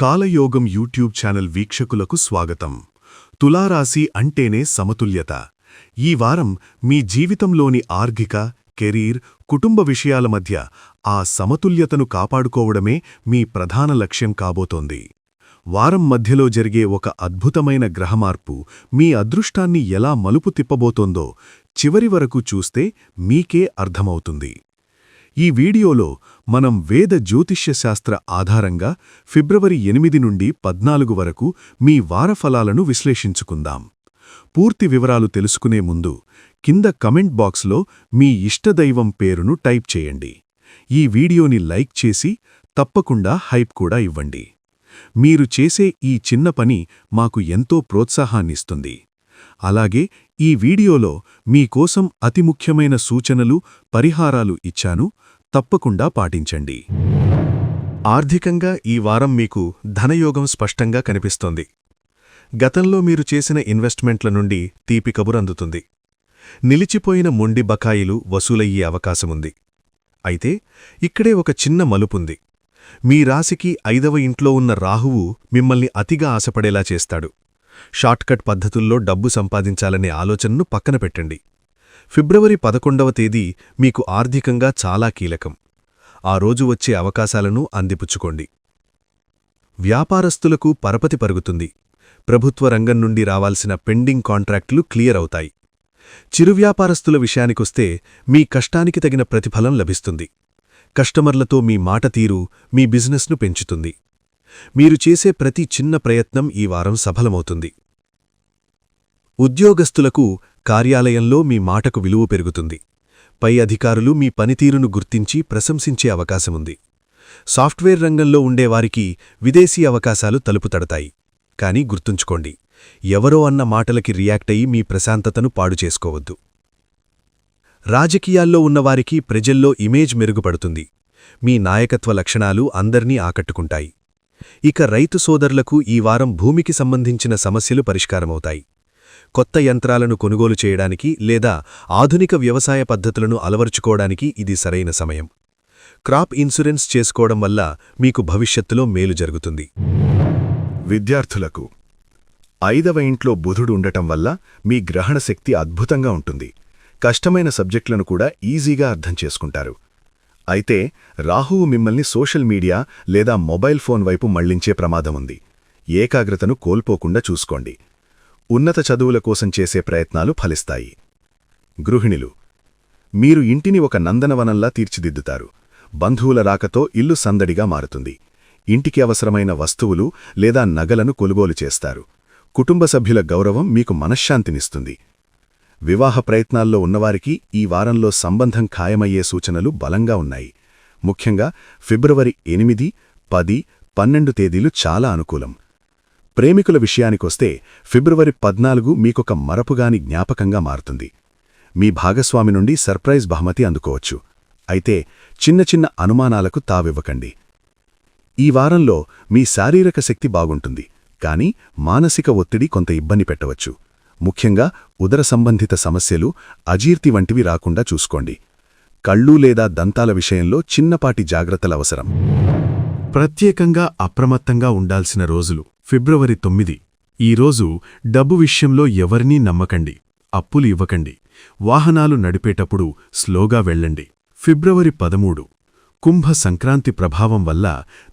కాలయోగం YouTube channel వీక్షకులకు స్వాగతం. తులారాశి అంటేనే సమతుల్యత. ఈ వారం మీ జీవితంలోని ఆర్థిక కెరీర్ కుటుంబ విషయాల మధ్య ఆ సమతుల్యతను కాపాడుకోవడమే మీ ప్రధాన లక్ష్యం కాబోతోంది. వారం మధ్యలో జరిగే ఒక అద్భుతమైన గ్రహమార్పు మీ అదృష్టాన్ని ఎలా మలుపు తిప్పబోతోందో చివరి వరకు చూస్తే మీకే అర్థమవుతుంది. ఈ వీడియోలో మనం వేద జ్యోతిష్యశాస్త్ర ఆధారంగా ఫిబ్రవరి ఎనిమిది నుండి పద్నాలుగు వరకు మీ వారఫలాలను విశ్లేషించుకుందాం. పూర్తి వివరాలు తెలుసుకునే ముందు కింద కమెంట్ బాక్స్లో మీ ఇష్టదైవం పేరును టైప్ చేయండి. ఈ వీడియోని లైక్ చేసి తప్పకుండా హైప్ కూడా ఇవ్వండి. మీరు చేసే ఈ చిన్న పని మాకు ఎంతో ప్రోత్సాహాన్నిస్తుంది. అలాగే ఈ వీడియోలో మీకోసం అతి ముఖ్యమైన సూచనలు పరిహారాలు ఇచ్చాను. తప్పకుండా పాటించండి. ఆర్థికంగా ఈ వారం మీకు ధనయోగం స్పష్టంగా కనిపిస్తోంది. గతంలో మీరు చేసిన ఇన్వెస్ట్మెంట్ల నుండి తీపి కబురందుతుంది నిలిచిపోయిన మొండి బకాయిలు వసూలయ్యే అవకాశముంది. అయితే ఇక్కడే ఒక చిన్న మలుపుంది. మీ రాశికి ఐదవ ఇంట్లో ఉన్న రాహువు మిమ్మల్ని అతిగా ఆశపడేలా చేస్తాడు. షార్ట్కట్ పద్ధతుల్లో డబ్బు సంపాదించాలనే ఆలోచనను పక్కన పెట్టండి. ఫిబ్రవరి పదకొండవ తేదీ మీకు ఆర్థికంగా చాలా కీలకం. ఆ రోజు వచ్చే అవకాశాలను అందిపుచ్చుకోండి. వ్యాపారస్తులకు పరపతి పరుగుతుంది. ప్రభుత్వ రంగం నుండి రావాల్సిన పెండింగ్ కాంట్రాక్టులు క్లియర్ అవుతాయి. చిరు వ్యాపారస్తుల విషయానికొస్తే మీ కష్టానికి తగిన ప్రతిఫలం లభిస్తుంది. కస్టమర్లతో మీ మాట తీరు మీ బిజినెస్ను పెంచుతుంది. మీరు చేసే ప్రతి చిన్న ప్రయత్నం ఈ వారం సఫలమవుతుంది. ఉద్యోగస్తులకు కార్యాలయంలో మీ మాటకు విలువ పెరుగుతుంది. పై అధికారులు మీ పనితీరును గుర్తించి ప్రశంసించే అవకాశముంది సాఫ్ట్వేర్ రంగంలో ఉండేవారికి విదేశీ అవకాశాలు తలుపు తడతాయి. కానీ గుర్తుంచుకోండి ఎవరో అన్న మాటలకి రియాక్ట్ అయి మీ ప్రశాంతతను పాడు చేసుకోవద్దు. రాజకీయాల్లో ఉన్నవారికి ప్రజల్లో ఇమేజ్ మెరుగుపడుతుంది. మీ నాయకత్వ లక్షణాలు అందర్నీ ఆకట్టుకుంటాయి. ఇక రైతు సోదరులకు ఈ వారం భూమికి సంబంధించిన సమస్యలు పరిష్కారమవుతాయి. కొత్త యంత్రాలను కొనుగోలు చేయడానికి లేదా ఆధునిక వ్యవసాయ పద్ధతులను అలవరుచుకోవడానికి ఇది సరైన సమయం. క్రాప్ ఇన్సూరెన్స్ చేసుకోవడం వల్ల మీకు భవిష్యత్తులో మేలు జరుగుతుంది. విద్యార్థులకు ఐదవ ఇంట్లో బుధుడు ఉండటం వల్ల మీ గ్రహణ శక్తి అద్భుతంగా ఉంటుంది. కష్టమైన సబ్జెక్టులను కూడా ఈజీగా అర్థం చేసుకుంటారు. అయితే రాహువు మిమ్మల్ని సోషల్ మీడియా లేదా మొబైల్ ఫోన్ వైపు మళ్ళించే ప్రమాదముంది ఏకాగ్రతను కోల్పోకుండా చూసుకోండి. ఉన్నత చదువుల కోసం చేసే ప్రయత్నాలు ఫలిస్తాయి. గృహిణులు మీరు ఇంటిని ఒక నందనవనంలా తీర్చిదిద్దుతారు. బంధువుల రాకతో ఇల్లు సందడిగా మారుతుంది. ఇంటికి అవసరమైన వస్తువులు లేదా నగలను కొనుగోలు చేస్తారు. కుటుంబ సభ్యుల గౌరవం మీకు మనశ్శాంతినిస్తుంది. వివాహ ప్రయత్నాల్లో ఉన్నవారికి ఈ వారంలో సంబంధం ఖాయమయ్యే సూచనలు బలంగా ఉన్నాయి. ముఖ్యంగా ఫిబ్రవరి ఎనిమిది పది పన్నెండు తేదీలు చాలా అనుకూలం. ప్రేమికుల విషయానికొస్తే ఫిబ్రవరి పద్నాలుగు మీకొక మరపుగాని జ్ఞాపకంగా మారుతుంది. మీ భాగస్వామి నుండి సర్ప్రైజ్ బహుమతి అందుకోవచ్చు. అయితే చిన్న చిన్న అనుమానాలకు తావివ్వకండి. ఈ వారంలో మీ శారీరక శక్తి బాగుంటుంది. కాని మానసిక ఒత్తిడి కొంత ఇబ్బంది పెట్టవచ్చు. ముఖ్యంగా ఉదర సంబంధిత సమస్యలు అజీర్తి వంటివి రాకుండా చూసుకోండి. కళ్ళు లేదా దంతాల విషయంలో చిన్నపాటి జాగ్రత్తలవసరం ప్రత్యేకంగా అప్రమత్తంగా ఉండాల్సిన రోజులు. ఫిబ్రవరి తొమ్మిది. ఈరోజు డబ్బు విషయంలో ఎవరినీ నమ్మకండి. అప్పులు ఇవ్వకండి. వాహనాలు నడిపేటప్పుడు స్లోగా వెళ్ళండి. ఫిబ్రవరి పదమూడు. కుంభ సంక్రాంతి ప్రభావం వల్ల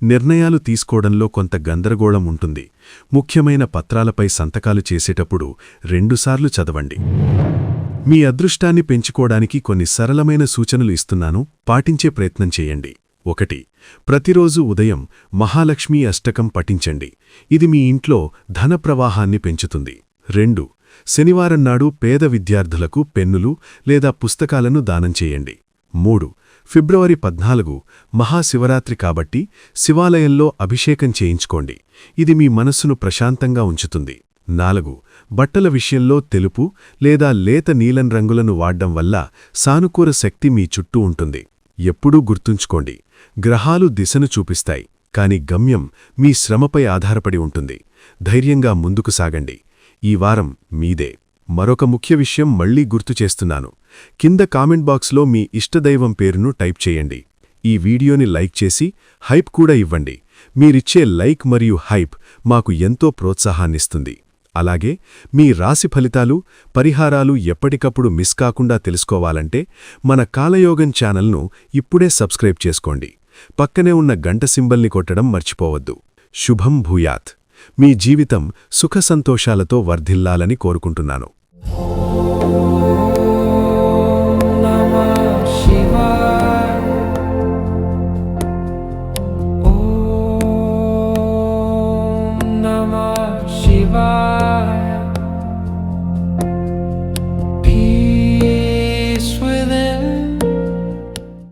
నిర్ణయాలు తీసుకోవడంలో కొంత గందరగోళం ఉంటుంది. ముఖ్యమైన పత్రాలపై సంతకాలు చేసేటప్పుడు రెండుసార్లు చదవండి. మీ అదృష్టాన్ని పెంచుకోవడానికి కొన్ని సరళమైన సూచనలు ఇస్తున్నాను. పాటించే ప్రయత్నం చేయండి. ఒకటి ప్రతిరోజు ఉదయం మహాలక్ష్మీ అష్టకం పఠించండి. ఇది మీ ఇంట్లో ధన ప్రవాహాన్ని పెంచుతుంది. రెండు శనివారం నాడు పేద విద్యార్థులకు పెన్నులు లేదా పుస్తకాలను దానం చేయండి. మూడు ఫిబ్రవరి పద్నాలుగు మహాశివరాత్రి కాబట్టి శివాలయంలో అభిషేకం చేయించుకోండి. ఇది మీ మనస్సును ప్రశాంతంగా ఉంచుతుంది. నాలుగు బట్టల విషయంలో తెలుపు లేదా లేత నీలం రంగులను వాడ్డం వల్ల సానుకూల శక్తి మీ చుట్టూ ఉంటుంది. ఎప్పుడూ గుర్తుంచుకోండి గ్రహాలు దిశను చూపిస్తాయి కాని గమ్యం మీ శ్రమపై ఆధారపడి ఉంటుంది. ధైర్యంగా ముందుకు సాగండి. ఈ వారం మీదే. మరొక ముఖ్య విషయం మళ్ళీ గుర్తు చేస్తున్నాను. కింద కామెంట్ బాక్స్లో మీ ఇష్టదైవం పేరును టైప్ చేయండి. ఈ వీడియోని లైక్ చేసి హైప్ కూడా ఇవ్వండి. మీరిచ్చే లైక్ మరియు హైప్ మాకు ఎంతో ప్రోత్సాహాన్నిస్తుంది. అలాగే మీ రాశి ఫలితాలు పరిహారాలు ఎప్పటికప్పుడు మిస్ కాకుండా తెలుసుకోవాలంటే మన కాలయోగం ఛానల్ను ఇప్పుడే సబ్స్క్రైబ్ చేసుకోండి. పక్కనే ఉన్న గంట సింబల్ని కొట్టడం మర్చిపోవద్దు. శుభం భూయాత్. మీ జీవితం సుఖ సంతోషాలతో వర్ధిల్లాలని కోరుకుంటున్నాను.